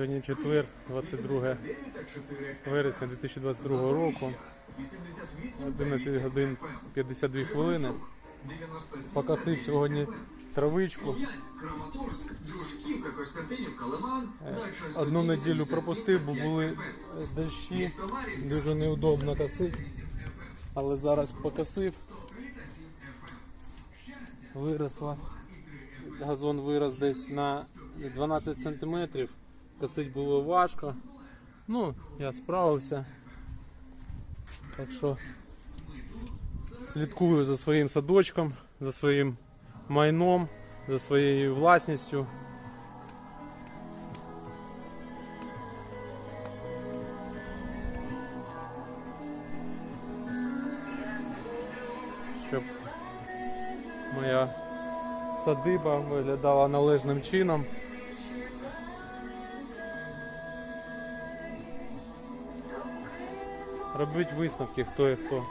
Сьогодні четвер, 22 вересня 2022 року. 11 годин 52 хвилини. Покосив сьогодні травичку. Лиман, Одну неділю пропустив, бо були е, дощі. Дуже неудобно косити. Але зараз покосив. Виросла. Газон вирос десь на 12 сантиметрів. Косить було важко. Ну, я справився. Так що слідкую за своїм садочком, за своїм майном, за своєю власністю. щоб моя садиба виглядала належним чином. Робіть висновки, хто і хто